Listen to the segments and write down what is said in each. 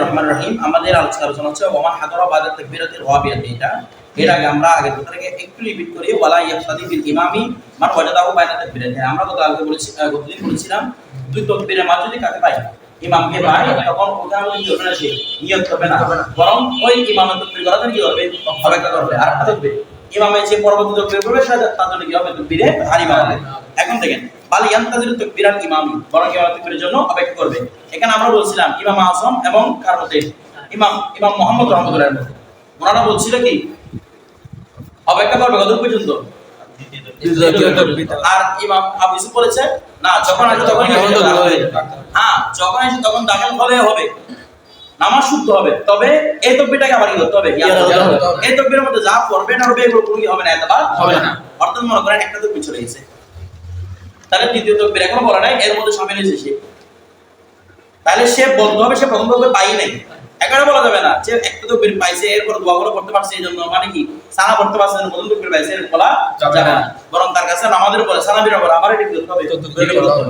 রহমানির রহিম আমাদের আলোচনা হচ্ছে ওমান এটা এর আগে আমরা একটু রিপিট করি ওয়ালা বিল ইমামি মান ওয়াজাদাহু বাইনা আচ্ছা, আমরা গত আগে বলেছি গতদিন বলেছিলাম দুই মাঝে যদি কাকে পাই ইমামকে পাই তখন কি হবে নিয়ত হবে না। বরং ওই ইমামের তাকবীর জন্য কি করবে? করবে। আর দেখবে ইমামে যে পরবর্তী তাকবীর করবে সেটা তার জন্য কি হবে? তাকবীরে হবে এখন দেখেন বাল ইয়ান্তাজিরু তাকবীরাল ইমামি বরং ইমাম তাকবীরের জন্য অপেক্ষা করবে। এখানে আমরা বলছিলাম ইমাম আজম এবং কার মধ্যে? ইমাম ইমাম মোহাম্মদ রহমতুল্লাহর মধ্যে। ওনারা বলছিল কি? অপেক্ষা করবে কত পর্যন্ত? আর ইমাম আবু ইউসুফ বলেছে না যখন আসবে তখন হ্যাঁ যখন আসবে তখন দাখিল হবে হবে। নামাজ শুদ্ধ হবে। তবে এই তকবিরটাকে আবার কি করতে হবে। এই মধ্যে যা পড়বে না হবে এগুলো হবে না। এতবার হবে না। অর্থাৎ মনে করেন একটা তকবির চলে গেছে। তাহলে দ্বিতীয় তকবির এখনও বলা নাই এর মধ্যে সামিল হয়েছে সে। তাহলে সে বলতে হবে সে প্রথম তকবির পাই নাই। এখানে বলা যাবে না যে একটা তকবির পাইছে এরপর দোয়া করে পড়তে পারছে এই জন্য মানে কি? সানা পড়তে পারছে না, প্রথম তকবির পাইছে এরকম বলা যাবে না। বরং তার কাছে আমাদের উপরে সানা বিরা বলা আবার এটি করতে হবে। এটি করতে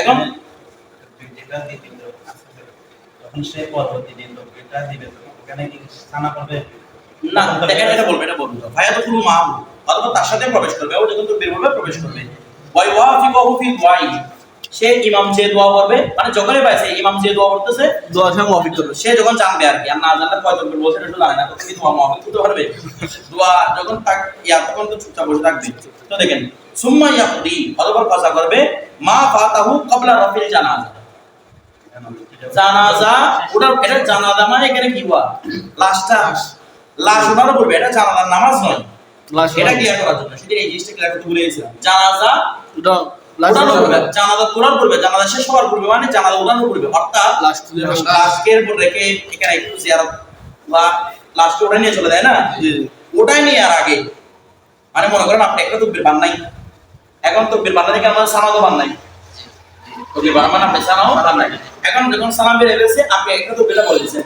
এখন? যখন সে পরবর্তী দিন তকবীরটা দিবে তখন ওখানে কি স্থানা করবে না দেখেন এটা বলবে এটা বলবে। ভাইয়া তো পুরো মাহু অথবা তার সাথে প্রবেশ করবে ও যখন তকবির বলবে প্রবেশ করবে। সে ইমাম যে দোয়া করবে মানে যখনই পাইছে ইমাম যে দোয়া করতেছে দোয়া মুআফিক করবে। সে যখন জানবে আর কি আর না জানলে কয় তকবির বলছে এটা জানে না তখন কি দোয়া হতে পারবে? দোয়া যখন তাক ইয়া তখন তো চুপচাপ বসে থাকবে। তো দেখেন সুম্মা ইয়াকদি অতঃপর কাজা করবে মা ফাতাহু ক্বাবলা রাফিল জানাজা। জানাজা ওটা এটা জানাজা মানে এখানে কি হওয়া? লাশটা লাশ ওঠানো পড়বে এটা জানাজার নামাজ নয়। এটা ক্লিয়ার করার জন্য সেটা এই জিনিসটা ক্লিয়ার করতে ভুলে গেছিলাম। জানাজা উঠানো পড়বে জানাজা তোলার পড়বে জানাজা শেষ হওয়ার পড়বে মানে জানাজা উঠানো পড়বে অর্থাৎ লাশকে উপর রেখে এখানে একটু জিয়ারত বা লাশকে ওটা নিয়ে চলে যায় না? জি। জি ওটাই নিয়ে আর আগে মানে মনে করেন আপনি একটা তকবির বান নাই। এখন তকবির বান নাই আমাদের সানাও তো বান নাই। তকবির বান মানে আপনি সানাও বান নাই। এখন যখন সালাম বের হয়েছে আপনি একটা তকবিরটা বলে দিয়েছেন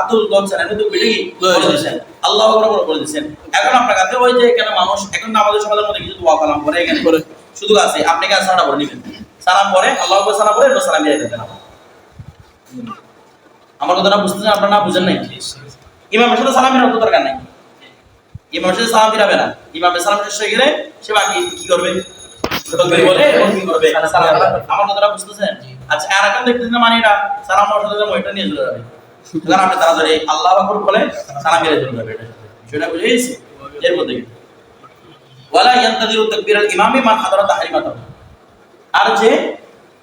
আব্দুল দলছেন এটা তকবিরটা কি বলে দিয়েছেন। আল্লাহ আকবার বলে দিয়েছেন। এখন আপনার কাছে ওই যে এখানে মানুষ এখন তো আমাদের সমাজের মধ্যে কিছু দোয়া কালাম করে এখানে। করে। শুধু আছে আপনি কাছে করে নেবেন? সালাম পরে আল্লাহ আকবার সালাম পরে সালাম বের দেবেন আমার কথাটা বুঝতেছেন আপনারা না বুঝেন নাই? ইমামের সাথে দরকার নাই। ইমামের সাথে সালাম ফিরাবে না। ইমামের সালাম শেষ হয়ে গেলে সে বাকি কি করবে? আমার কথাটা বুঝতেছেন? আচ্ছা আর এখন দেখতেছেন মানে এটা সালাম সাথে নিয়ে চলে যাবে। আপনি তাড়াতাড়ি আল্লাহ আকবার বলে সালাম চলে যাবে সেটা বুঝে গেছি? এর মধ্যে ওয়ালা ইয়ান্তাদিরু তাকবীরাল ইমামি মান হাদারা তাহরিমাতাহু। আর যে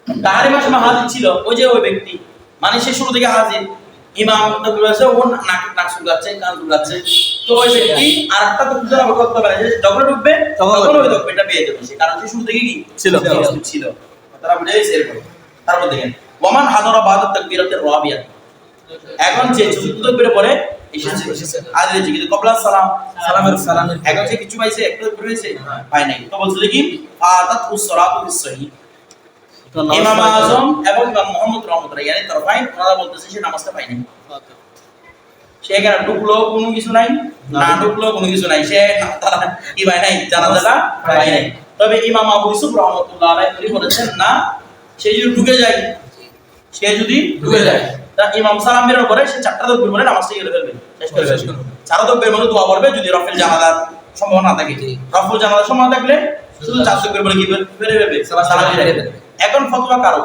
তাহারিমা সময় হাজির ছিল ওই যে ওই ব্যক্তি মানে সে শুরু থেকে হাজির। ইমাম তকবীর আছে ও নাক নাক কান তো ওই ব্যক্তি আর একটা তো করতে পারে যে যখন ঢুকবে তখন ওই তকবীরটা পেয়ে যাবে সে। কারণ সে শুরু থেকে কি? ছিল। ছিল। তারা বুঝে গেছে এরকম। তারপর দেখেন ওমান হাদারা বাদাত তাকবীরাতের রাবিয়া এখন যে চতুর্থ তকবীরে পরে এসেছে আগে কবলা সালাম সালামের সালামের এখন যে কিছু পাইছে একটা নাই। তো বলছিল কি ফাতাত উসরাতু বিসহি ইমাম আজম এবং ইমাম মোহাম্মদ রহমতুল্লাহ ইয়ানি তরফাইন ওনারা বলতেছে সে নামাজটা পায়নি সে এখানে ঢুকলো কোনো কিছু নাই? না। ঢুকলো কোনো কিছু নাই। সে কি পায় নাই? পায় নাই। তবে ইমাম আবু ইউসুফ রহমতুল্লাহ আলাইহি বলেছেন না সে যদি ঢুকে যায় সে যদি ঢুকে যায় তা ইমাম সালাম সে চারটা তকবীর বলে ফেলবে। শেষ করে শেষ করবে। তকবীর দোয়া করবে যদি রফেল সম্ভাবনা থাকে। রফেল সম্ভাবনা থাকলে শুধু চার তকবীর বলে কি ফেলে ফেলবে? সালাম এখন ফতোয়া কারও?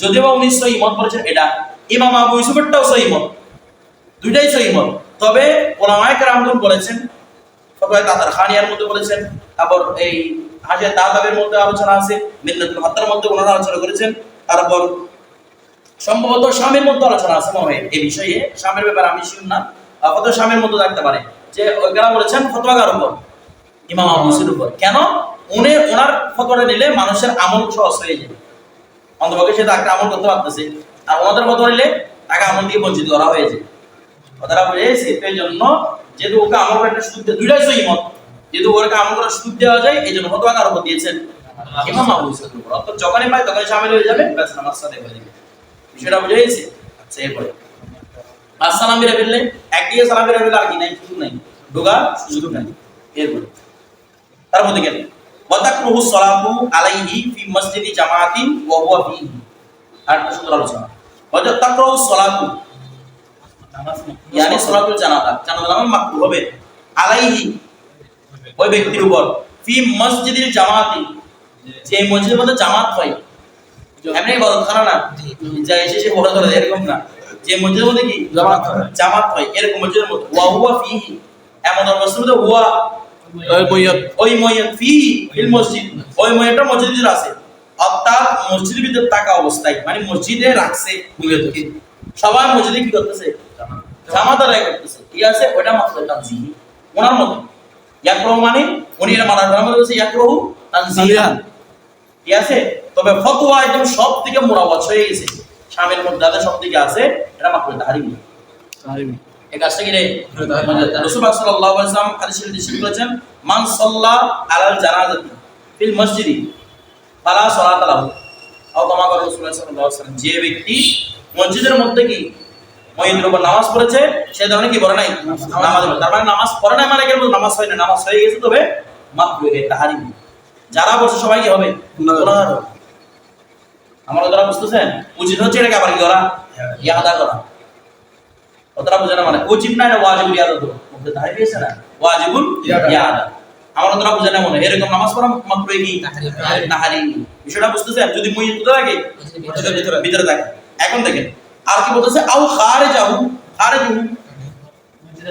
যদিও বা উনি সহি মত বলেছেন এটা। ইমাম আবু ইউসুফেরটাও সহি মত। দুইটাই সহি মত। তবে ওলামায়ে কেরামগণ বলেছেন ফতোয়ায়ে তাতার খানিয়ার মধ্যে বলেছেন তারপর এই হাজিয়া তাতাবের মধ্যে আলোচনা আছে মিন্নাতুল হত্যার মধ্যে ওনারা আলোচনা করেছেন তারপর সম্ভবত স্বামীর মধ্যে আলোচনা আছে, মনে এই বিষয়ে। স্বামীর ব্যাপারে আমি শিউর না। কত স্বামীর মধ্যে থাকতে পারে। যে ওইখানে বলেছেন, ফতোয়াগার উপর, ইমাম ইউসুফের উপর। কেন? উনি, ওনার ফতোয়াটা নিলে মানুষের আমল সহজ হয়ে যায়। অন্তপক্ষে সে তাকে আমল করতে পারতেছে। আর ওনাদের ফতোয়া নিলে তাকে আমল দিয়ে বঞ্চিত করা হয়েছে কথাটা বুঝেছি? এই জন্য যেহেতু ওকে আমল করার একটা দেয় দুইটাই সহি মত। যেহেতু ওকে আমল করার সুযোগ দেওয়া যায় এই জন্য ফতোয়া কার উপর দিয়েছেন। ইমাম ইউসুফের উপর। অর্থাৎ যখনই পায় তখনই সামিল হয়ে যাবে। ব্যাস, নামাজ সাথে হয়ে যাবে বিষয়টা বুঝে গেছে? আচ্ছা এরপরে। আসসালাম বেরে ফেললে একদিকে সালাম বেরে ফেললে আর কি? নাই সুযোগ নাই। ঢোকার সুযোগ নাই। এরপরে। তারপর দেখেন ওয়াতাকরুহু সালাতু আলাইহি ফি মসজিদি জামাআতিন ওয়া হুয়া ফিহি। আর সুন্দর আলোচনা। ওয়াতাকরুহু সালাতু। ইয়ানি সালাতুল জানাজা। জানাজা নামাজ মাকরুহ হবে। আলাইহি। ওই ব্যক্তির উপর। ফি মসজিদিল জামাতি যে মসজিদের মধ্যে জামাত হয় এমনি ইবাদত খানা না। যা এসে সে বড় করে এরকম না। যে মসজিদের মধ্যে কি? জামাত হয়। জামাত হয় এরকম মসজিদের মধ্যে। ওয়া হুয়া ফিহি। এমন মধ্যে হুয়া ওই বইয়ত ওই ময়ত ফি ফিল মসজিদ। ওই ময়তটা মসজিদের আছে। অর্থাৎ মসজিদের ভিতরে থাকা অবস্থায় মানে মসজিদে রাখছে ময়তকে সবাই মসজিদে কি করতেছে? জামাত। আদায় করতেছে। ঠিক আছে? ওটা মাত্র তানজিহি। ওনার মতো। ইয়াকরহু মানে উনি এটা মানার ধর্ম বলছে ইয়াকরহু তানজিহান। তানজিহান। আছে? তবে ফতোয়া একদম সব থেকে মোরাবাজ হয়ে গেছে। স্বামীর মধ্যে সব থেকে আছে এটা মাত্র তাহারিমি সাহিবি এই কাজটা কি রে? রাসূল সাল্লাল্লাহু আলাইহি ওয়াসাল্লাম হাদিস শরীফে নিষেধ মান সাল্লা আলাল জানাজাতি ফিল মসজিদি ফালা সালাত লাহু। আও কামা করে রাসূল সাল্লাল্লাহু আলাইহি ওয়াসাল্লাম। যে ব্যক্তি মসজিদের মধ্যে কি উপর নামাজ পড়েছে সে ধরনের কি পড়ে নাই? নামাজ। তার মানে নামাজ পড়ে নাই মানে নামাজ হয় না নামাজ হয়ে গেছে তবে তাহারিম যারা বসে সবাই কি হবে। আমার যারা বুঝতেছেন উচিত হচ্ছে এটাকে আবার কি করা? ইয়াদা করা। কতটা বোঝানো মানে উচিত না এটা ওয়াজিবুল ইয়াদা তো মধ্যে ধারে দিয়েছে না? ওয়াজিবুল ইয়াদা। আমার বোঝানো মনে এরকম নামাজ পড়া মাকরুহ কি? তাহারি। বিষয়টা বুঝতেছেন যদি মুই কোথায় থাকে ভিতরে থাকে। এখন দেখেন আর কি বলতেছে? আউ খারে যাও খারে যাও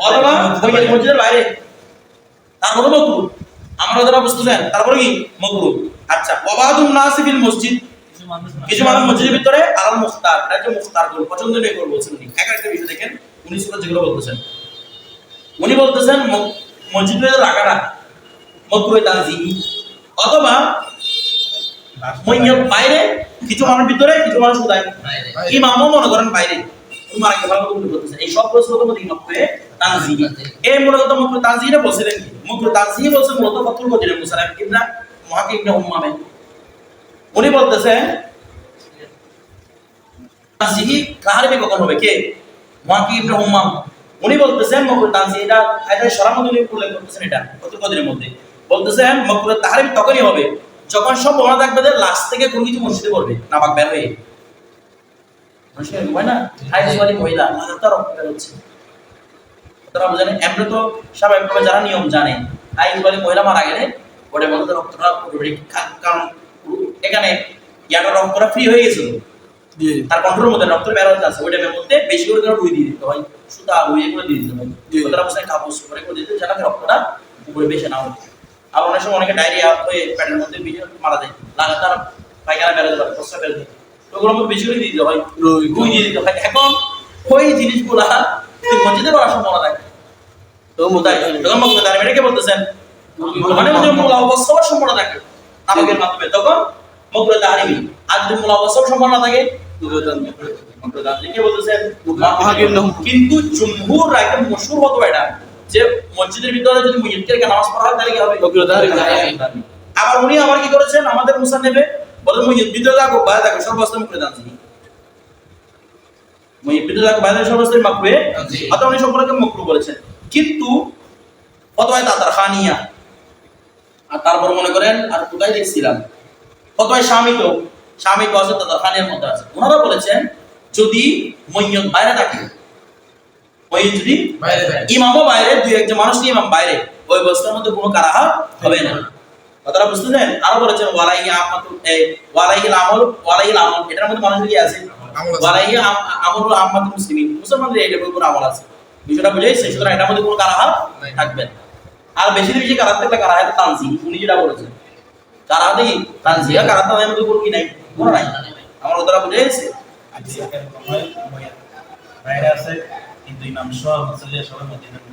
অথবা মসজিদের বাইরে। তারপরে মকরু। আমরা যারা বুঝতেছেন তারপরে কি? মকরু। আচ্ছা ওয়াবাদুন নাসিবিল মসজিদ। কিছু মানুষ মসজিদের ভিতরে আলাল মুখতার এটা হচ্ছে মুখতার করব পছন্দনীয় করব বলছেন উনি। এক একটা বিষয় দেখেন উনি সুরা যেগুলো বলতেছেন। উনি বলতেছেন ম- মসজিদের রাখাটা মকরুয়ে তানজি অথবা মইয়ত বাইরে কিছু মানুষ ভিতরে কিছু মানুষ কোথায় ইমামও মনে করেন বাইরে। তোমার আগে ভালো করে বলতেছেন এই সব প্রশ্ন তো মধ্যে মকরুয়ে তানজি এই মূলত মকরু তানজিটা বলছিলেন। মকরু তানজি বলছেন মূলত ফতুল কদিরে মুসালাম ইবনা মুহাকিম ইবনে উম্মামে। উনি বলতেছেন কাহারবি কখন হবে? কে? উম্মাম উনি বলতেছেন সরামত উনি উল্লেখ করতেছেন এটা মধ্যে? বলতেছেন তখনই হবে যখন সব থাকবে থেকে কোনো কিছু মসজিদে পড়বে নাপাক বের হয়ে। মহিলা যারা নিয়ম জানে মহিলা মারা গেলে বলতে রক্তটা এখানে ইয়াটা রক্তটা ফ্রি হয়ে গেছিল। তার কন্ট্রোলের মধ্যে রক্ত বের হতে আছে ওইটার মধ্যে বেশি করে করে দিয়ে দিতে হয়। সুতা এগুলো দিয়ে দিতে হয়। অবস্থায় কাপড় করে করে দিতে রক্তটা উপরে বেশি না আর অনেক সময় অনেকে ডায়রিয়া হয়ে মধ্যে মারা যায়। লাগাতার পায়খানা বেরোতে পারে প্রস্রাব বেরোতে তো মধ্যে বেশি করে দিয়ে দিতে হয়। রুই। দিয়ে দিতে হয়। এখন ওই জিনিসগুলা মসজিদে সম্ভাবনা থাকে। তো তার এটাকে বলতেছেন মানে মধ্যে মূল অবস্থার সম্ভাবনা থাকে। নামকের মাধ্যমে। তখন আর যদি থাকে। কিন্তু জমহুর একদম মশহুর হতো এটা যে মসজিদের ভিতরে যদি নামাজ পড়া হয় তাহলে কি হবে? আবার উনি আবার কি করেছেন? আমাদের মুসান্নেফে বলেন ভিতরে থাকো বাইরে থাকো মুইয়্যিদ ভিতরে থাকো বাইরে মাকরুহে অথবা উনি সম্পর্কে মকরু বলেছেন। কিন্তু তাতার খানিয়া। আর তারপর মনে করেন আর কোথায় দেখছিলাম? ফতোয়ায় স্বামী তো স্বামী তো আছে তাতার খানিয়ার মধ্যে আছে। ওনারা বলেছেন যদি মৈয়ত বাইরে থাকে ওই যদি বাইরে থাকে। ইমামও বাইরে দুই একজন মানুষ নিয়ে ইমাম বাইরে ওই অবস্থার মধ্যে কোনো কারাহা হবে না। কথাটা বুঝতেছেন আরও বলেছেন ওয়ালাইহি আহমাতু এই ওয়ালাইহি আমল ওয়ালাইহি আমল এটার মধ্যে মানুষ কি আছে? ওয়ালাইহি আম- আমল আহমাতু মুসলিমিন। মুসলমানদের এটা কোনো আমল আছে। বিষয়টা বুঝাইছে সুতরাং এটার মধ্যে কোনো কারাহা থাকবে না। আর বেশি বেশি কারাত থাকলে কারাহা তানজি উনি যেটা বলেছেন। কারাহা দেখি তানজি আর কারাত তাদের মধ্যে কি নাই। কোনো নাই? আমার হয়, বাইরে আছে কিন্তু ইমাম সহ মুসল্লি সবাই মদিনার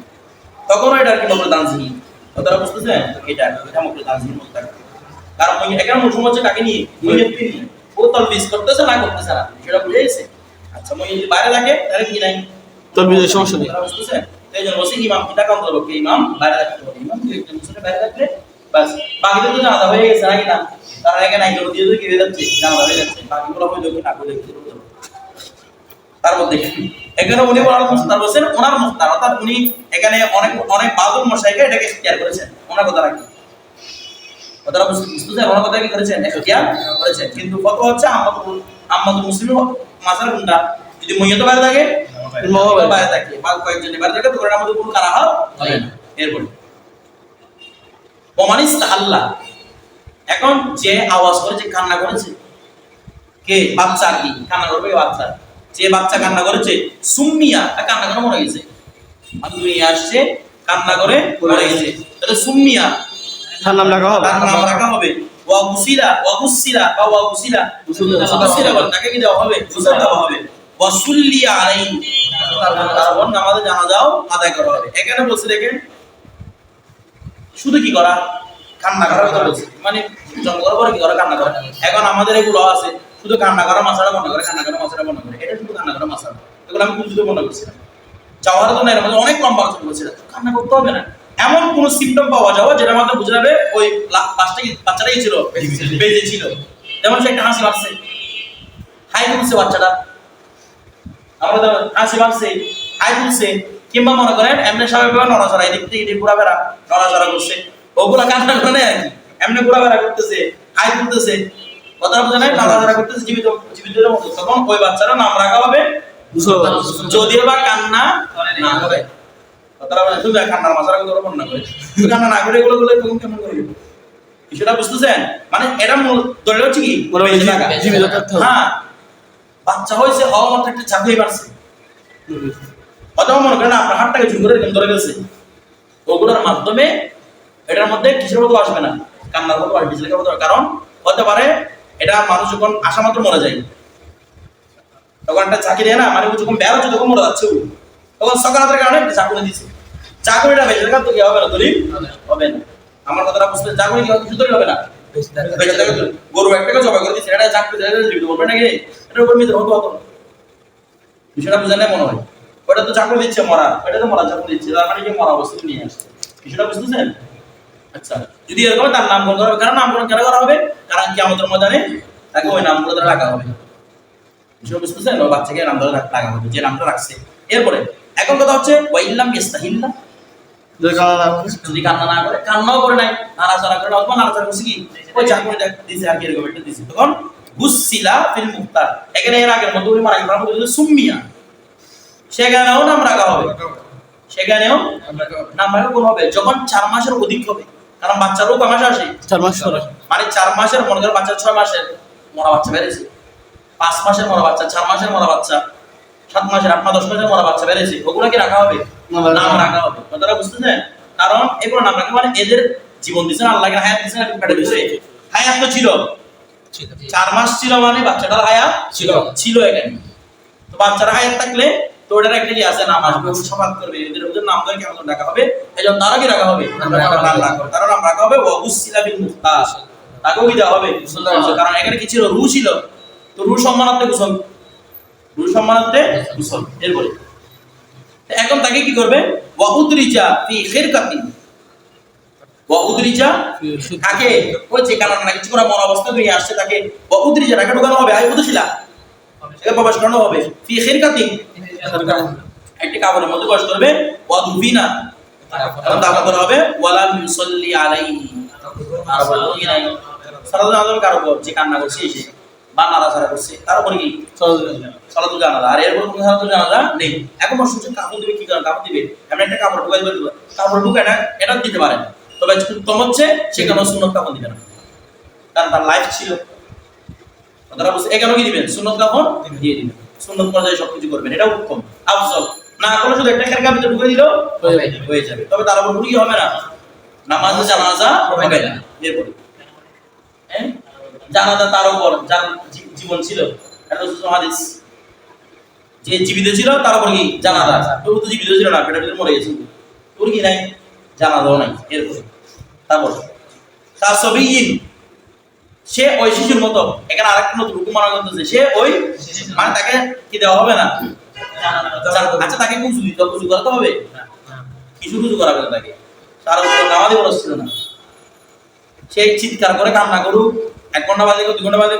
তখন এটা কি মকরে তানজিহি। কথাটা বুঝতেছেন? এটা এটা মকরে তানজিহির মধ্যে কারণ ওই এখানে মৌসুম হচ্ছে কাকে নিয়ে? মহিয়তকে নিয়ে। ও তার করতেছে না করতেছে না সেটা বুঝে গেছে? আচ্ছা মহিয়ত যদি বাইরে থাকে তাহলে কি নাই? তলবিজের সমস্যা নেই। কথাটা বুঝতেছেন? তো এই জন্য বলছি ইমাম কিতা কাম করব ইমাম বাইরে রাখতে হবে। ইমাম একজন মুসলিম বাইরে রাখলে বাস বাকিদের জানা হয়ে গেছে নাকি না? তারা এখানে একজন দিয়ে দিয়ে যাচ্ছে হয়ে যাচ্ছে বাকিগুলো হয়ে তার মধ্যে। এখানে উনি বলার মুস্তার বলছেন ওনার মুস্তার অর্থাৎ উনি এখানে অনেক অনেক মশাইকে এটাকে এখতিয়ার করেছেন। ওনার কথা রাখি। কথাটা বুঝতে ওনার কথা কি করেছেন? এখতিয়ার করেছেন। কিন্তু কত হচ্ছে আম্মাতুল আম্মাতুল মুসলিম মাসার কোনটা যদি মইয়ত বাইরে থাকে। বাইরে থাকে। বা কয়েকজন বাইরে থাকে তো ওটার মধ্যে কোনো কারা না। এরপরে। আল্লাহ। এখন যে আওয়াজ করেছে কান্না করেছে কে? বাচ্চা কি? কান্না করবে বাচ্চা? যে বাচ্চা কান্না করেছে সুম্মিয়া কান্না করে মরে গেছে। আর দুনিয়া আসছে কান্না করে মরে গেছে। তাহলে সুম্মিয়া তার নাম রাখা হবে? তার নাম রাখা হবে। ওয়া গুসিলা ওয়া গুসিলা বা ওয়া গুসিলা। গুসিলা বলে তাকে কি দেওয়া হবে? গুসল দেওয়া হবে। ওয়া সুল্লি আলাইহি। তারপর নামাজে জানাজাও আদায় করা হবে। এখানে বলছে দেখেন শুধু কি করা? কান্না করার কথা বলছে। মানে জন্ম করার পরে কি করা? কান্না করা এখন আমাদের এগুলো আছে শুধু কান্না করা মাসাটা বন্ধ করে কান্না করা মাসাটা বন্ধ করে। এটা শুধু কান্না করা মাসাটা এগুলো আমি খুব মনে করছিলাম চাওয়ার জন্য এর মধ্যে অনেক লম্বা আলোচনা করছিলাম কান্না করতে হবে না। এমন কোন সিমটম পাওয়া যাবে যেটা আমাদের বুঝে যাবে ওই কি- বাচ্চাটাই ছিল বেঁচে ছিল। যেমন সে একটা হাসি পাচ্ছে হাই তুলছে বাচ্চাটা। আমরা তো হাসি পাচ্ছে হাই তুলছে কিংবা মনে করেন এমনি স্বাভাবিক নড়াচড়া এদিক থেকে এদিক ঘোরা বেড়া নড়াচড়া করছে। ওগুলা কান্না করে আর কি এমনি ঘোরা বেড়া করতেছে হাই তুলতেছে। কথা বোঝা নাই নড়াচড়া করতেছে জীবিত তখন ওই বাচ্চাটা নাম রাখা হবে যদিও বা কান্না না করে। কথাটা বলে শুধু কান্নার মাসারা কথা বর্ণনা না করে। কান্না না করে এগুলো বলে তখন কেমন করে বিষয়টা বুঝতেছেন? মানে এটা মূল হচ্ছে কি। হ্যাঁ। বাচ্চা হয়েছে হওয়া মাত্র একটা চাকরি পারছে অথবা মনে করেন আপনার হাতটাকে ঝুম করে ধরে গেছে ওগুলোর মাধ্যমে এটার মধ্যে কিসের মতো আসবে না? কান্নার মতো আসবে ছেলের মতো কারণ হতে পারে এটা মানুষ যখন আসা মাত্র মরে যায়, তখন একটা চাকরি দেয় না? মানে ও যখন বের হচ্ছে, তখন মরে যাচ্ছে। তখন সকালের কারণে চাকরি দিচ্ছে চাকরিটা বেঁচে থাকার তো কি হবে না, দলিল? হবে না। আমার কথাটা বুঝতে চাকরি কি হবে? কিছু দলিল হবে না। গরু একটাকে জবাই করে দিচ্ছে এটা চাকরি জীবিত বলবে নাকি? এটার উপর মিত্র হতো হতো। বিষয়টা বুঝে নেই মনে হয়। ওটা তো চাকরি দিচ্ছে মরা ওটা তো মরা চাকরি দিচ্ছে তার মানে কি মরা অবস্থা নিয়ে আসছে? বিষয়টা বুঝতেছেন? আচ্ছা যদি এরকম তার নামকরণ করা হবে। কারণ নামকরণ কেন করা হবে? কারণ কি আমাদের ময়দানে তাকে ওই নামগুলো ধরে রাখা হবে। বুঝতেছেন? ওই বাচ্চাকে নাম ধরে রাখা হবে যে নামটা রাখছে। এরপরে এখন কথা হচ্ছে ওয়াইল্লাম ইস্তাহিল্লা যদি কান্না না করে। কান্নাও করে নাই নাড়াচাড়া করে অথবা নাড়াচাড়া করছে কি? ওই চাকরি দিছে আর কি এরকম একটা দিছে। তখন গুসিলা ফিল মুক্তার এখানে এর আগের মধ্যে উনি মারা গেল সুম্মিয়া। সেখানেও নাম রাখা হবে। সেখানেও নাম রাখা কোন হবে। যখন চার মাসের অধিক হবে কারণ বাচ্চারও কয় মাসে আসে? চার মাস মানে চার মাসের মনে করেন বাচ্চা ছয় মাসের মরা বাচ্চা বেড়েছে। পাঁচ মাসের মরা বাচ্চা চার মাসের মরা বাচ্চা সাত মাসের আট মাস দশ মাসের মরা বাচ্চা বেড়েছে। ওগুলো কি রাখা হবে? নাম রাখা হবে। কথাটা বুঝতেছেন? কারণ এগুলো নাম রাখা মানে এদের জীবন দিচ্ছেন আল্লাহকে হায়াত দিচ্ছেন আর পেটে দিচ্ছে হায়াত তো ছিল। চার মাস ছিল মানে বাচ্চাটার হায়াত ছিল। ছিল এখানে। তো বাচ্চার হায়াত থাকলে তো ওটার একটা কি আছে নাম আসবে সমাজ করবে। এদের ওদের নাম ধরে কেমন রাখা হবে? এই জন্য তারা কি রাখা হবে। নাম রাখা তারা নাম রাখা হবে বিল মুক্তাস তাকেও কি দেওয়া হবে। কারণ এখানে কি ছিল? রু ছিল। তো রু সম্মানার্থে গোসল রু সম্মানার্থে গোসল এরপরে। এখন তাকে কি করবে? ওয়া উদরিজা ফি খিরকাতিন ওয়া উদরিজা তাকে ওই যে কারণ না কিছু করে মন অবস্থা হয়ে আসছে তাকে। ওয়া উদরিজা তাকে ঢোকানো হবে? আই একে প্রবেশ করানো হবে। ফি খিরকাতিন একটি কাপড়ের মধ্যে করবে। তার কোনো একটা কাপড় কাপড় এটা দিতে পারেন তবে উত্তম হচ্ছে সেখানে সুন্নত কাপড় দিবে না। কারণ তার লাইফ ছিল। বুঝছে এখানেও কি দিবেন? সুন্নত কাপড়? দিয়ে দিবেন। সুন্নত পর্যায়ে সবকিছু করবেন। এটা উত্তম আফসল না করলে শুধু একটা খেরকা ভিতরে ঢুকে দিলেও হয়ে যাবে। তবে তার উপর কি হবে না। নামাজে জানাজা হবে না। এরপরে। হ্যাঁ? জানাজা তার উপর যার জীবন ছিল। এটা হাদিস। যে জীবিত ছিল তার উপর কি? জানাজা তবু তো জীবিত ছিল না পেটের ভিতরে মরে গেছে। তোর কি নাই? জানাজাও নাই। এরপরে। তারপর। তার সবিহীন সে ওই শিশুর মতো। এখানে আরেকটা নতুন হুকুম মানা করতেছে সে ওই মানে তাকে কি দেওয়া হবে না? আচ্ছা তাকে কুচু দিতে কুচু করাতে হবে? কিছু কিছু করাবে তাকে। তার উপর নামাজে খরচ ছিল না। সে চিৎকার করে কান্না করুক, এক ঘণ্টা বাজে দুই ঘণ্টা বাজে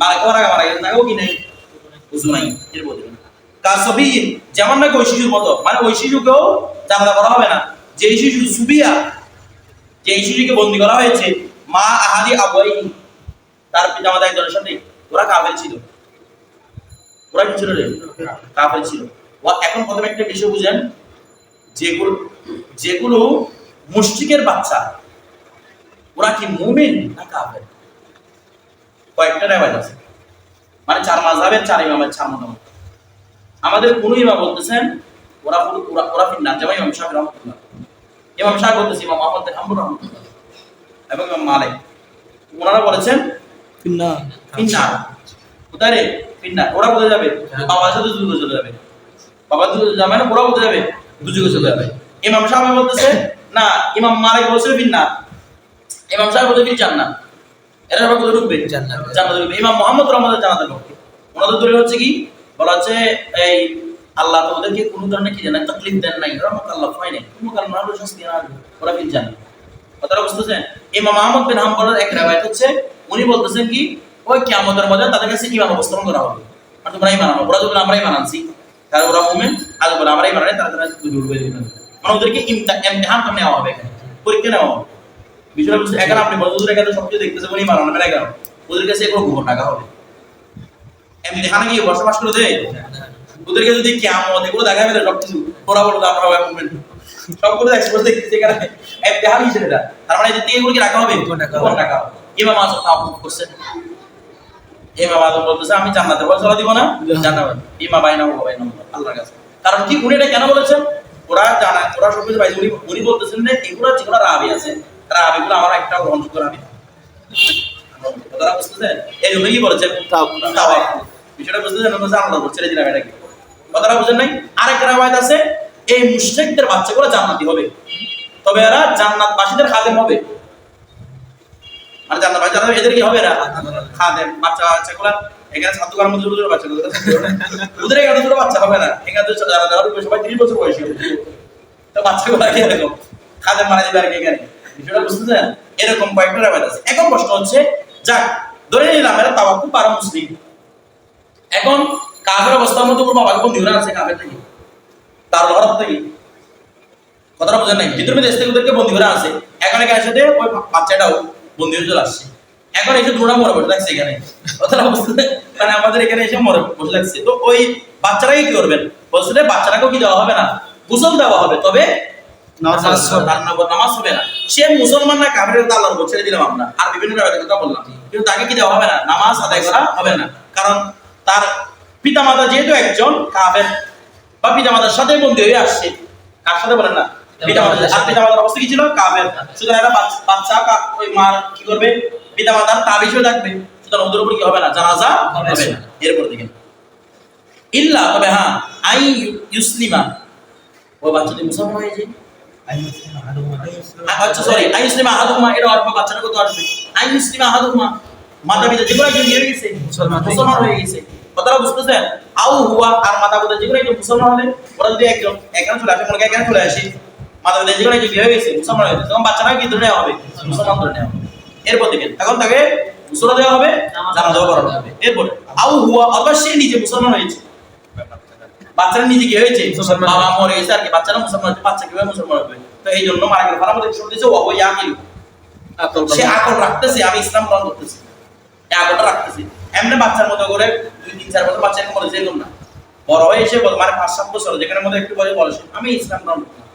মারা খাওয়ার আগে মারা গেছে তাকেও কি নেই? বুঝু নাই, এর বলতে কাসবি যেমন নাকি ওই শিশুর মতো। মানে ওই শিশুকেও জানালা করা হবে না। যে শিশু সুবিয়া যে শিশুকে বন্দি করা হয়েছে, মা আহাদি আবই তার পিতা মাতা একজনের সাথে, ওরা কাফের ছিল। ওরা কি ছিল রে? কাফের ছিল। এখন প্রথমে একটা বিষয় বুঝেন, যেগুলো যেগুলো মুশরিকের বাচ্চা, ওরা কি মুমিন না কাফের? কয়েকটা রেওয়াজ আছে। মানে চার মাযহাবের চার ইমামের চার মতামত। আমাদের কোন ইমাম বলতেছেন, ওরা পুরো- ওরা ওরা ফিন্নার যেমন ইমাম শাহ রহমতুল্লাহ। ইমাম শাহ বলতেছে, ইমাম মোহাম্মদ বিন হাম্বল রহমতুল্লাহ। এবং ইমাম মালিক। ওনারা বলেছেন না ফিন্নার। কোথায় রে? ফিন্নার। ওরা কোথায় যাবে? বাবার সাথে দুজনে চলে যাবে। বাবা যাবে না ওরা কোথায় যাবে? দুজনে চলে যাবে। ইমাম সাহেব বলতেছে না ইমাম মালিক বলছে ফিন্নার। ইমাম সাহেব বলতে জান্নাত। এরা সবাই কোথায় ঢুকবে? জান্নাত। জান্নাত ঢুকবে। ইমাম মোহাম্মদ রহমতের জান্নাতের পক্ষে। ওনাদের দলিল হচ্ছে কি? বলা হচ্ছে এই আল্লাহ তো ওদেরকে কোনো ধরনের কি জানেন তকলিফ দেন নাই। ওরা মোকাল্লাফ হয় নাই। কোনো কারণ না শাস্তি না ওরা জান্নাত। কথাটা বুঝতেছেন? ইমাম আহমদ বিন হাম্বলের এক রেওয়ায়াত হচ্ছে উনি বলতেছেন কি ওই কিয়ামতের মধ্যে তাদের কাছে ইমান উপস্থাপন করা হবে। আর তোমরা ইমান আনো ওরা যখন আমরা ইমান আনছি তাহলে ওরা মুমিন আর বলে আমরা ইমান আনি তারা তারা দুর্বল মানে ওদেরকে ইমতিহান তো নেওয়া হবে এখানে পরীক্ষা নেওয়া হবে। বিষয়টা বুঝতে এখানে আপনি বড় ওদের এখানে সবকিছু দেখতেছে বলে ইমান আনবে না কেন? ওদের কাছে এগুলো গোপন রাখা হবে। ইমতিহানে গিয়ে বসবাস করে দেয় ওদেরকে যদি কিয়ামত এগুলো দেখা যাবে সব কিছু ওরা বলতো আমরা হবে মুমিন। সবগুলো এক্সপোজ দেখতেছি এখানে। ইমতিহান হিসেবে তার মানে এদের থেকে এগুলো কি রাখা হবে? রাখা হবে। ইমাম আজম তাওকুফ করছেন ইমাম আজম বলতেছে আমি ফয়সালা দিব না জান্নাত ইমা বাইনা ও বাইনা আল্লাহর কাছে। কারণ কি উনি এটা কেন বলেছেন? ওরা জানা ওরা সব কিছু পাইছে উনি বলতেছেন যে এগুলো যেগুলো রাবি আছে। রাবিগুলো আমার একটা গ্রহণযোগ্য রাবি। এই জন্য কি বলেছেন। বিষয়টা বুঝতেছেন? আল্লাহ ছেড়ে দিলাম এটাকে কথাটা বুঝেন নাই? আরেক আছে এই মুশরিকদের বাচ্চাগুলো জান্নাতি হবে। তবে এরা জান্নাতবাসীদের খাদেম হবে। বাচ্চা এদের কি হবে এরা খাদেম বাচ্চা বাচ্চাগুলো এখানে ছাত্র ছোট বাচ্চা ওদের এখানে ছোট বাচ্চা হবে না। এখানে তো হবে সবাই তিরিশ বছর বয়সী। তো বাচ্চাগুলো কি এরকম? মারা যাবে আর কি এখানে। বিষয়টা এরকম কয়েকটা আছে। এখন প্রশ্ন হচ্ছে, যাক, ধরে নিলাম, এরা তাওয়াক্কু পারা মুসলিম। এখন কাফের অবস্থার মধ্যে ওর বাবাকে বন্দি আছে থেকে? তার হরফ থেকে? কথাটা বোঝেন নাই। ভিতরে মধ্যে থেকে ওদেরকে করে আছে। এখন এখানে সাথে? ওই বাচ্চাটাও। বন্দি হয়ে চলে আসছে। এখন এসে দুটা মরে বসে থাকছে এখানে। কথাটা বুঝতে মানে আমাদের এখানে এসে মরে বসে থাকছে তো ওই বাচ্চারাকে কি করবেন? বলছে যে বাচ্চাটাকেও কি দেওয়া হবে না? গোসল দেওয়া হবে তবে নামাজ হবে। না। সে মুসলমান না কাফের আল্লাহর ছেড়ে দিলাম আমরা। আর বিভিন্ন কথা বললাম। কিন্তু তাকে কি দেওয়া হবে না? নামাজ আদায় করা হবে না। কারণ তার পিতামাতা যেহেতু একজন কাফের বা পিতামাতার সাথে বন্দী হয়ে আসছে কার সাথে বলেন না? আর পিতামাতার অবস্থা কি ছিল? কাফের সুতরাং একটা বাচ্চা- বাচ্চা ওই মার কি করবে? পিতামাতার তাবিজ থাকবে। সুতরাং ওদের উপর কি হবে না? জানাজা হবে। না। এরপর দিকে। ইল্লা তবে হ্যাঁ আই ইউসলিমা। ওই বাচ্চাটি মুসলমান হয়ে যায় আচ্ছা সরি আই মুসলিমা আহাদুহুমা এটা অল্প বাচ্চাটা কত আসবে? আই মুসলিমা আহাদুহুমা। মাতা পিতা যেগুলো একজন হয়ে গেছে মুসলমান হয়ে গেছে। কথাটা বুঝতেছেন? আউ হুয়া আর মাতা পিতা যেগুলো একজন মুসলমান হলে ওরা যদি একজন এখানে চলে আসে মনে এখানে চলে আসে পিতা যেগুলো একজন বিয়ে গেছে মুসলমান হয়ে গেছে তখন কি ধরে নেওয়া হবে? মুসলমান ধরে নেওয়া হবে। এরপর থেকে তাকে মুসলমান দেওয়া হবে জানা দেওয়া করা হবে। এরপর আউ হুয়া অথবা সে নিজে মুসলমান হয়েছে। বাচ্চারা নিজে কি হয়েছে? বাবা মরে গেছে আর কি বাচ্চারা মুসলমান হয়েছে বাচ্চা কীভাবে মুসলমান হবে? তো এই জন্য মারা গেল। মধ্যে শুনতেছে ও ওই আকিল সে আকল রাখতেছে আমি ইসলাম গ্রহণ করতেছি। এই আকলটা রাখতেছি। এমনি বাচ্চার মতো করে দুই তিন চার বছর বাচ্চা এরকম বলে যেরকম না। বড় হয়ে এসে বল মানে পাঁচ সাত বছর যেখানে মধ্যে একটু বলে বলে আমি ইসলাম গ্রহণ হলাম।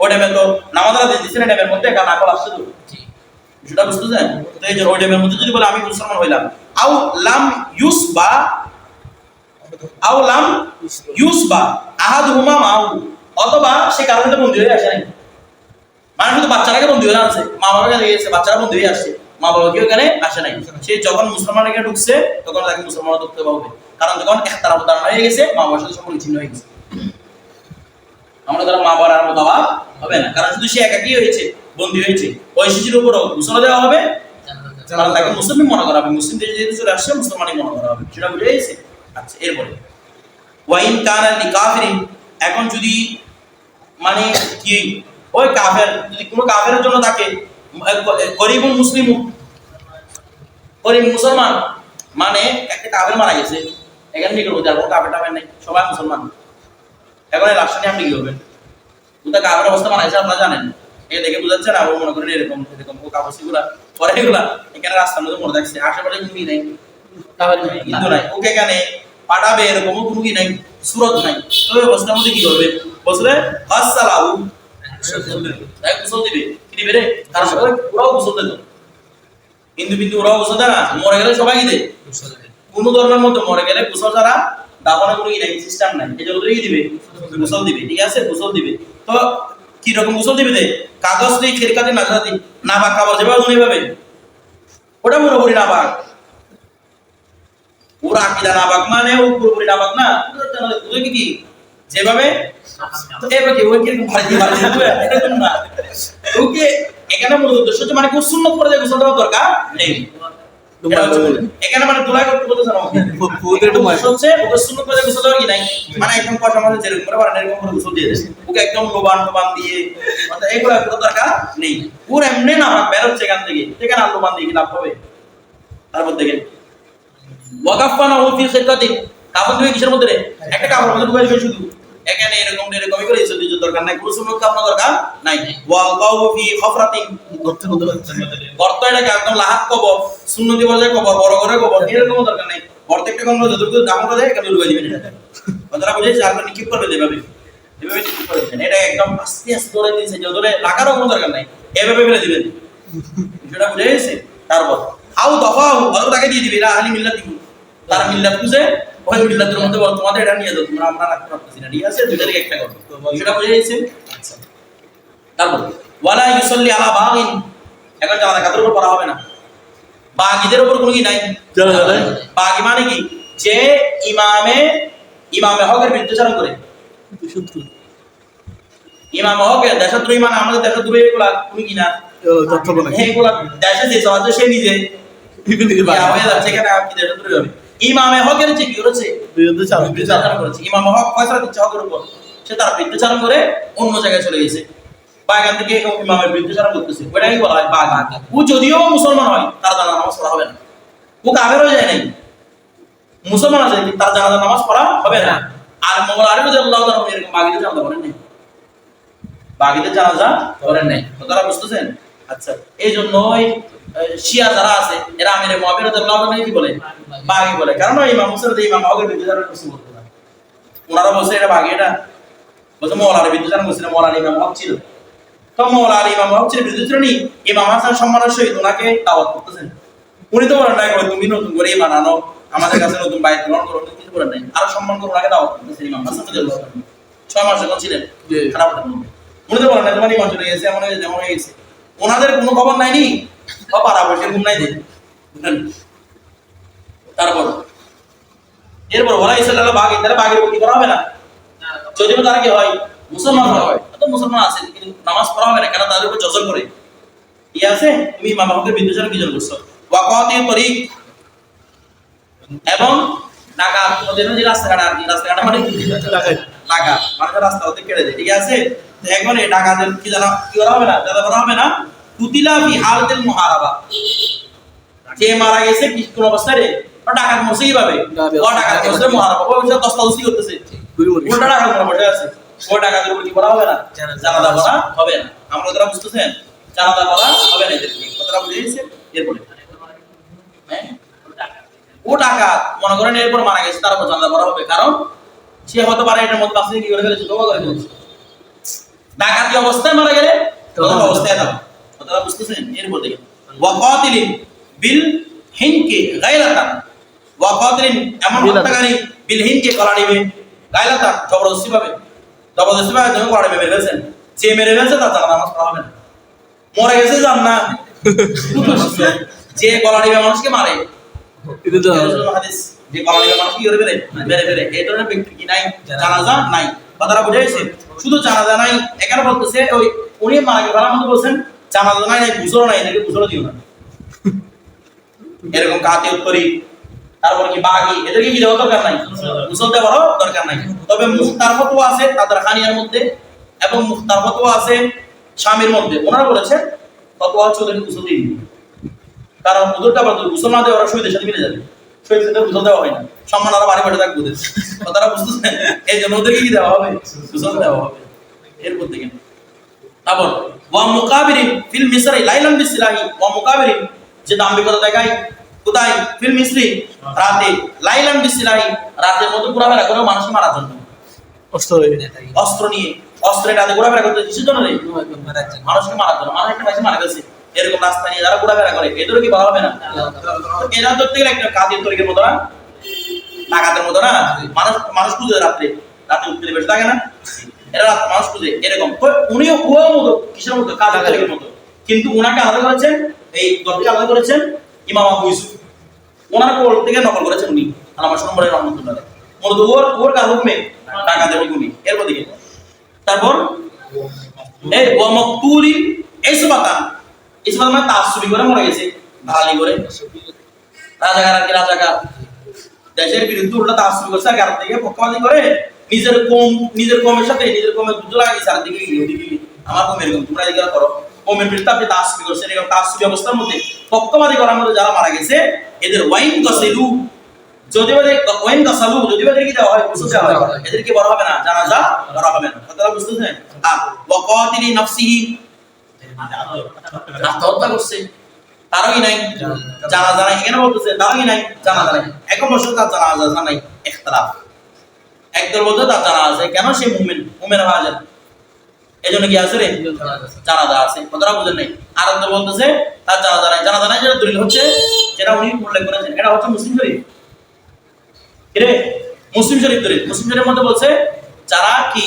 ওই টাইমে তো নামাজ আলাদা টাইমের মধ্যে আসছে তো। বুঝতেছেন? তো এই যে ওই টাইমের মধ্যে যদি বলে আমি মুসলমান হইলাম আউ লাম ইউস বা আউ লাম ইউস বা আহাদ হুমা মাউ অথবা সে কারণে বন্দী হয়ে আসে নাই। মানে শুধু বাচ্চাটাকে বন্দী হয়ে আছে মা লেগে গেছে বাচ্চারা বন্দী হয়ে আসছে মা বাবাকে ওখানে আসে নাই। সে যখন মুসলমান এখানে ঢুকছে তখন তাকে মুসলমান ঢুকতে পারবে। কারণ যখন অবদান হয়ে গেছে মা বাবার সাথে সম্পর্ক ছিন্ন হয়ে গেছে। আমরা তারা মা বাবার আর বাবা হবে না। কারণ শুধু সে একাকি হয়েছে, বন্দী হয়েছে। ওই শিশুর উপরও ঘোষণা দেওয়া হবে। কারণ তাকে মুসলিম মনে করা হবে। মুসলিম দেশে যেহেতু চলে আসছে, মুসলমানই মনে করা হবে। সেটা বুঝে গেছে? আচ্ছা এরপরে। ওয়াইন কানা লি কাফিরিন, এখন যদি মানে কি, ওই কাফের, যদি কোনো কাফের জন্য থাকে গরিবুল মুসলিম, গরিব মুসলমান মানে একটা কাফের মারা গেছে, এখানে কি যার কোনো কাফের টাফের নেই, সবাই মুসলমান। এখন এই লাস্টে আপনি কি করবেন ওটা কাফের অবস্থা মারা গেছে আপনারা জানেন? এ দেখে বুঝাচ্ছে না ও মনে করেন এরকম এরকম ও কাপড়গুলা পরে এগুলা এখানে রাস্তার মধ্যে মনে থাকছে আশেপাশে কি নেই। তাহলে হিন্দু নাই। ওকে এখানে পাঠাবে এরকমও কোনো কি নাই সুরত নাই। তবে অবস্থার মধ্যে কি করবে? বসলে আসসালামু তাই দিবে। কি দিবে রে? তার ওরাও দিত কিন্তু কিন্তু ওরাও দেয় না? মরে গেলে সবাই দেয়। কোন ধর্মের মধ্যে মরে গেলে গোসল ছাড়া দাফনের কোনো ইরাকি সিস্টেম নাই এই জন্য কি দিবে গোসল দিবে, ঠিক আছে? গোসল দিবে। তো কি রকম গোসল দিবে কাগজ দিয়ে খেরকাতে না জাতি না বাক কাবার যেভাবে উনি পাবে ওটা পুরোপুরি না বাক ওরা আকিদা না বাক মানে ও পুরোপুরি না বাক না। ওদের কি কি? যেভাবে? এবার কি ওই কীরকম ভারী ভারী এরকম না ওকে, এখানে মূল উদ্দেশ্য মানে কোন সুন্নত করে যে গোসল দেওয়ার দরকার? নেই। এখানে মানে তোলাই করতে বলতেছে না ফুদের একটু হচ্ছে ওকে সুন্নত করে গোসল দেওয়ার কি নাই। মানে একদম কষা মাঝে যেরকম করে পারেন এরকম করে গোসল দিয়ে দেয় ওকে একদম লোবান টোবান দিয়ে। মানে এগুলো কোনো দরকার নেই। ওর এমনি না আমার বের হচ্ছে এখান থেকে। সেখানে আর লোবান দিয়ে কি লাভ হবে? তারপর দেখেন। ওয়াকাফানা ও ফি খিদকাতি কাপড় কিসের মধ্যে রে? একটা কাপড় মধ্যে ঢুকাই শুধু। এখানে এরকম এরকমই করে ইজ্জত দিতে দরকার নাই কুসুম কাপড় দরকার নাই। ওয়াল কাউ ফি খফরাতিন গর্তের মধ্যে গর্ত এটাকে একদম লাহাত কবর সুন্নতি বলে কবর বড় করে কবর এরকম দরকার নাই। প্রত্যেকটা কবর যতটুকু দামটা দেয় এখানে ঢুকাই দিবেন এটা। কথাটা বুঝেছি আর নিক্ষেপ করবে এভাবে। এভাবে নিক্ষেপ করে দিবেন এটা একদম আস্তে আস্তে ধরে দিয়েছে যে ধরে লাগারও কোনো দরকার নাই। এভাবে ফেলে দিবেন। সেটা বুঝে গেছে? তারপর আউ দফা অথবা তাকে দিয়ে দিবি আহলি মিল্লাত দিব তারা মিল্লাত খুঁজে ওই মিল্লাতের মধ্যে বল তোমাদের এটা নিয়ে দাও তোমরা আমরা রাখতে পারতেছি না ঠিক আছে? দুইটা থেকে একটা করো সেটা বুঝে গেছে? আচ্ছা। তারপর ওয়ালা ইউসাল্লি আলা বাগিন। এখন জানা কাদের উপর পড়া হবে না। বাগিদের উপর কোনো কি নাই। বাগি মানে কি? যে ইমামে ইমামে হকের বিরুদ্ধাচরণ করে। ইমাম হকের দেশদ্রোহী মানে আমাদের দেশদ্রোহী এগুলা তুমি কি না? তথ্য বানাই এগুলা দেশে যে সমাজে সে নিজে। হয়ে যাচ্ছে এখানে আর দেশদ্রোহী হবে? ইমামে হকের যে কি করেছে বিরুদ্ধে বিরুদ্ধাচরণ করেছে ইমাম হক ফয়সালা দিচ্ছে হকের উপর সে তার বিরুদ্ধাচরণ করে অন্য জায়গায় চলে গেছে। বা এখান থেকে ইমামের বিরুদ্ধাচরণ করতেছে ওইটাই বলা হয় বাঘ। ও যদিও মুসলমান হয় তার জানা নামাজ পড়া হবে না। ও কাফের হয়ে যায় নাই। মুসলমান আছে তার জানাজা নামাজ পড়া হবে না। আর মোগল আলী রাদিয়াল্লাহু তাআলা এরকম বাগিদের জানাজা করেন নাই। বাগিদের জানাজা করেন নাই। তারা বুঝতেছেন? আচ্ছা এই জন্যই শিয়া যারা আছে এরা আমিরে কি বলে? বাগি বলে। কারণ ইমাম মুসলিম ইমাম হকের কিছু বলতে না। ওনারা বলছে এটা বাগি এটা বলছে মৌলার মুসলিম ইমাম হক ছিল। তো ইমাম হক ছিল ইমাম হাসান সম্মানের সহিত ওনাকে দাওয়াত করতেছেন। উনি তো বলেন নাই তুমি নতুন করে বানানো। আমাদের কাছে নতুন বাইক গ্রহণ করো কিছু বলেন নাই। আরও সম্মান করে ওনাকে দাওয়াত করতেছেন ইমাম হাসান ছয় মাস যখন ছিলেন খারাপ উনি তো বলেন তোমার ইমান চলে গেছে এমন গেছে এমন হয়ে গেছে ওনাদের কোনো খবর নাই নি? বা পাড়া বসে ঘুম নাই বুঝলেন? তারপর এরপর ওরা ইসলাম বাঘ তাহলে বাঘের উপর কি করা হবে না? যদিও তারা কি হয়? মুসলমান হয়। তো মুসলমান আছে কিন্তু নামাজ পড়া হবে না কেন তাদের উপর জজর করে? ই আছে? তুমি মামা হকের বিদ্বেষণ কি জন্য করছ? ওয়াকাতি তরিক। এবং ওদের যে রাস্তাঘাট আর কি রাস্তাঘাট মানে লাগা মানুষের রাস্তা কেটে দেয়। ঠিক আছে? এখন এই ডাকাতের কি জানা কি করা হবে না দাদা করা হবে না? কুতিলা ফি হালাতিল মুহারাবা। যে মারা গেছে কি কোন অবস্থায় রে? ও ডাকাত মরছে কীভাবে? ও ডাকাত মরছে মুহারাবা। ও দস্তা করতেছে। উল্টা ডাকাত মনে বসে আছে। ও ডাকাতের উপর কি করা হবে না? জানাজা করা হবে না। আমরা যারা বুঝতেছেন জানাজা করা হবে না এদেরকে। কথাটা বুঝে গেছে? এরপরে। হ্যাঁ? ও ডাকাত মনে করেন এরপর মারা গেছে তার উপর জানাজা করা হবে। কারণ সে হতে পারে এটার মধ্যে কি করে ফেলেছে করে ফেলেছে। ডাকাতি অবস্থায় মারা গেলে তখন অবস্থায় দাও কথাটা বুঝতেছেন? এরপর দেখেন ওয়াকাতিলিন বিল হিনকে গায়লাতান। ওয়াকাতিলিন এমন হত্যাকারী বিল হিনকে করা নিবে। গায়লাতান জবরদস্তি ভাবে জবরদস্তি ভাবে যখন করা নিবে ফেলছেন যে মেরে ফেলছে তার জানা নামাজ পড়া হবে না। মরে গেছে জান না যে গলা নিবে মানুষকে মারে। হাদিস। যে গলা মানুষ কি করে ফেলে এই ধরনের ব্যক্তি নাই? জানাজা নাই। কথাটা বুঝে গেছে। শুধু জানাজা নাই। এখানে বলতেছে, ওই উনি মারা বলছেন? জানাজা নাই নাই দিও না। এরকম কাতে করি তারপর কি এদেরকে কি দেওয়া দরকার নাই? দেওয়ারও দরকার নাই। তবে মুখতার আছে তাদের খানিয়ার মধ্যে এবং মুখতার ফতোয়া আছে স্বামীর মধ্যে। ওনারা বলেছেন, ফতোয়া হচ্ছে ওদেরকে দিন। কারণ ওদেরটা আবার গুসল না দেওয়া ওরা শহীদের সাথে মিলে যাবে। সাথে দেওয়া হয় না। সম্মান আরও বাড়ি বাড়ি থাকবে কথাটা বুঝতেছেন এই জন্য ওদেরকে কি দেওয়া হবে? গুসল দেওয়া হবে। এরপর থেকে। তারপর ওয়া মুকাবিরিন ফিল মিসরি লাইলান বিসলাহি। ওয়া মুকাবিরিন যে দাম্ভিকতা দেখায় কোথায়? ফিল্ম মিস্ত্রি রাতে। লাইলাম বিসিলাই রাতের মধ্যে ঘোরাফেরা করে মানুষ মারার জন্য। হয়ে অস্ত্র নিয়ে। অস্ত্রের রাতে ঘোরাফেরা করতে কিসের জন্য রে? মানুষকে মারার জন্য। মানুষ একটা মারা গেছে। এরকম রাস্তা নিয়ে যারা ঘোরাফেরা করে এদেরও কি বলা হবে না? এরা ধরতে গেলে একটা কাজের তরিকের মতো না? নাগাদের মতো না? মানুষ মানুষ খুঁজে রাত্রে। রাতে উঠতে বেশ থাকে না? এরা রাত মানুষ খুঁজে এরকম। উনিও উহার মতো কিসের মতো? কাজের তরিকের মতো। কিন্তু ওনাকে আলাদা করেছেন এই গল্পকে আলাদা করেছেন ইমাম আবু ইউসুফ। ওনার কোল থেকে নকল করেছেন উনি আমার সম্বরের রহমতুল্লাহ। মূলত ওর ওর হুকমে? টাকা দেবেন উনি এরপর দিকে তারপর এই এই সুবাতা সুবাতা মানে তাসুবি করে মরে গেছে, ভালি করে। রাজাকার আর কি রাজাকার। দেশের বিরুদ্ধে উল্টা তাসুবি করছে আর দিকে পক্ষপাতি করে। নিজের কম, নিজের কমের সাথে, নিজের কমের যুদ্ধ লাগিয়েছে আর দিকে। আমার কম, তোমরা এদিকে করো। কমের বিরুদ্ধে আপনি তাসুবি করছেন, এরকম তাসুবি অবস্থার মধ্যে পক্ষপাতি করার মধ্যে যারা মারা গেছে, এদের ওয়াইন গসেলু যদি ওয়াইন গসালু যদি ওদের কি দেওয়া হয় গোসল দেওয়া হয়। এদেরকে বড় হবে না, জানাজা করা হবে না। কথাটা বুঝতেছেন? আর ওয়াকাতিলি নাফসিহি আত্মহত্যা করছে। তারই নাই। জানাজা নাই। এখানে বলতেছে তারই নাই জানাজা নাই। এখন বছর তার জানাজা নাই ইখতিলাফ একদল বলতে তার জানা আছে কেন সে মুমিন? মুমিন হওয়া যায় এই জন্য কি আছে রে? জানাজা আছে। কথাটা বুঝেন নাই। আর একদল বলতেছে তার জানাজা নাই। জানাজা নাই যেটা দলিল হচ্ছে যেটা উনি উল্লেখ করেছেন। এটা হচ্ছে মুসলিম শরীফ। রে? মুসলিম শরীফ দলিল মুসলিম শরীফের মধ্যে বলছে যারা কি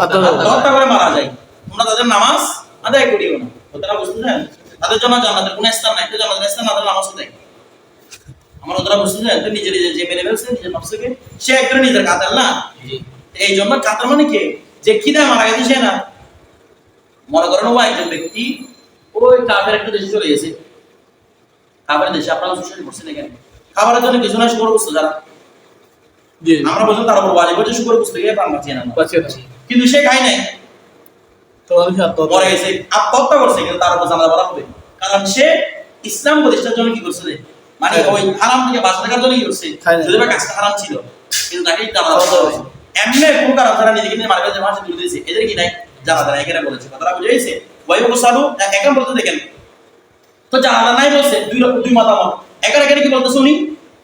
হত্যা করে মারা যায়। তোমরা তাদের নামাজ আদায় করিও না। কথাটা বুঝতেছেন? তাদের জন্য জান্নাতের কোনো স্থান নাই। তো জান্নাতের স্থান তাদের নামাজ দেয় আমার বুঝতেছেন? তো নিজে নিজে যে ফেলছে নিজের নফসকে সে একজন নিজের কাতার না? এই জন্য কাতার মানে কে? যে খিদায় মারা গেছে সে না। মনে করেন ও একজন ব্যক্তি ওই কাপের একটা দেশে চলে গেছে। কাপের দেশে আপনারা সুশাসন করছেন এখানে। খাবারের জন্য কিছু না শুকর বস্তু যারা আমরা বলছিলাম তার উপর ওয়াজিব হচ্ছে শুকর বস্তু গিয়ে প্রাণ বাঁচিয়ে না কিন্তু সে খায় নাই। তো মানুষ আত্মহত্যা মরে গেছে আত্মহত্যা করছে কিন্তু তার উপর জানা বলা হবে। কারণ সে ইসলাম প্রতিষ্ঠার জন্য কি করছে? মানে ওই হারাম থেকে বাঁচা থাকার জন্য কি করছে? যদি বা কাজটা হারাম ছিল কিন্তু তাকে জানা বলা হবে এমনি কোন কারণ তারা নিজেকে নিয়ে মারা গেছে তুলে দিয়েছে। এদের কি নাই? এখানে বলেছে কথাটা বুঝে গেছে? ওয়াইব সালু এখন বলতে দেখেন তো জানা নাই বলছে দুই রকম দুই মতামত। এখানে এখানে কি বলতেছে উনি?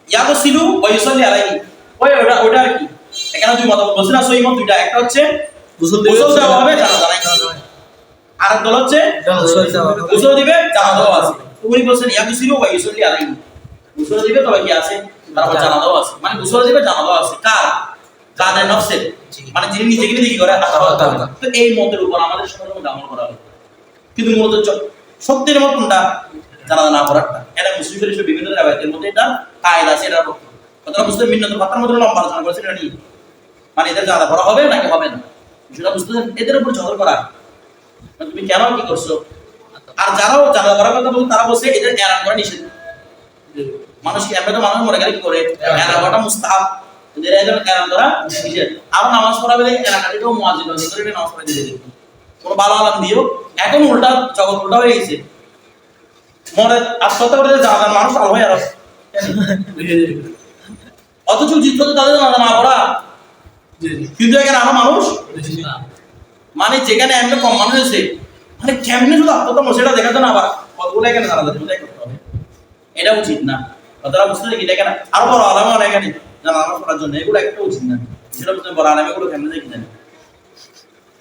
ইয়াবো সিলু ওয়াইসাল্লি আলাইহি। ওই ওটা ওটা আর কি। এখানে দুই মতামত বলছে না সই মত দুইটা। একটা হচ্ছে গোসল দেওয়া হবে জানা জানাই আর এক দল হচ্ছে গোসল দিবে জানা দেওয়া আছে। উনি বলছেন ইয়া বিসিরু ওয়া ইউসাল্লি আলাইহি। গোসল দিবে তবে কি আছে? তারপর জানা দেওয়া আছে। মানে গোসল দিবে জানা দেওয়া আছে। কার? কাদের নফসের মানে যিনি নিজেকে নিজে কি করে। তো এই মতের উপর আমাদের সমাজের মধ্যে আমল করা হবে কিন্তু মূলত সত্যের মত কোনটা? জানা না করাটা এটা মুসলিম শরীফের বিভিন্ন রাবায়াতের মধ্যে এটা কায়দা আছে এটা কথাটা বুঝতে মিন্নত কথার মধ্যে লম্বা আলোচনা করেছেন এটা নিয়ে? মানে এদের জানা করা হবে নাকি হবে না? সেটা বুঝতেছেন এদের উপর জহর করা। তুমি কেন কি করছ? আর যারাও জানা করার কথা বলছে তারা বলছে এদের এরান করা নিষেধ। মানুষ কি এমনি মানুষ মরে গেলে কি করে? এরান করাটা মুস্তাহাব। এদের করা নিষেধ। আর নামাজ পড়াবে হয়ে করে এটা নামাজ পড়াতে কোনো ভালো আলাম দিও এখন উল্টা জগৎ উল্টা হয়ে গেছে। মনে আত্মহত্যা করে জানা মানুষ আলো হয়ে আর। অথচ জিত তাদের না পড়া। কিন্তু এখানে আরও মানুষ? মানে যেখানে এমনি কম মানুষ হয়েছে মানে কেমনে শুধু করছে সেটা দেখার জন্য আবার কতগুলো এখানে জানা যাচ্ছে করতে হবে। এটা উচিত না। কথাটা বুঝতে দেখি এখানে আরও বড় আলামা অনেক এখানে করার জন্য এগুলো একটা উচিত না। সেটা বুঝতে বড় আলামা এগুলো কেমনে দেখি জানি।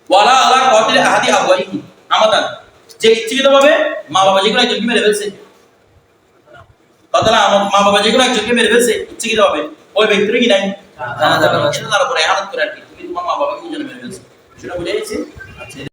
ওয়ালা আলা কতিল আহাদি আবওয়াইহি আমাদান যে মা বাবা যেগুলো একজনকে মেরে ফেলছে। কথাটা আমার মা বাবা যেগুলো একজনকে মেরে ফেলছে ওই ব্যক্তির কি নাই? জানা যাবে না। সেটা তার করে আর কি। তুমি তোমার মা বাবাকে মেরে ফেলছো। সেটা বুঝে গেছে আচ্ছা।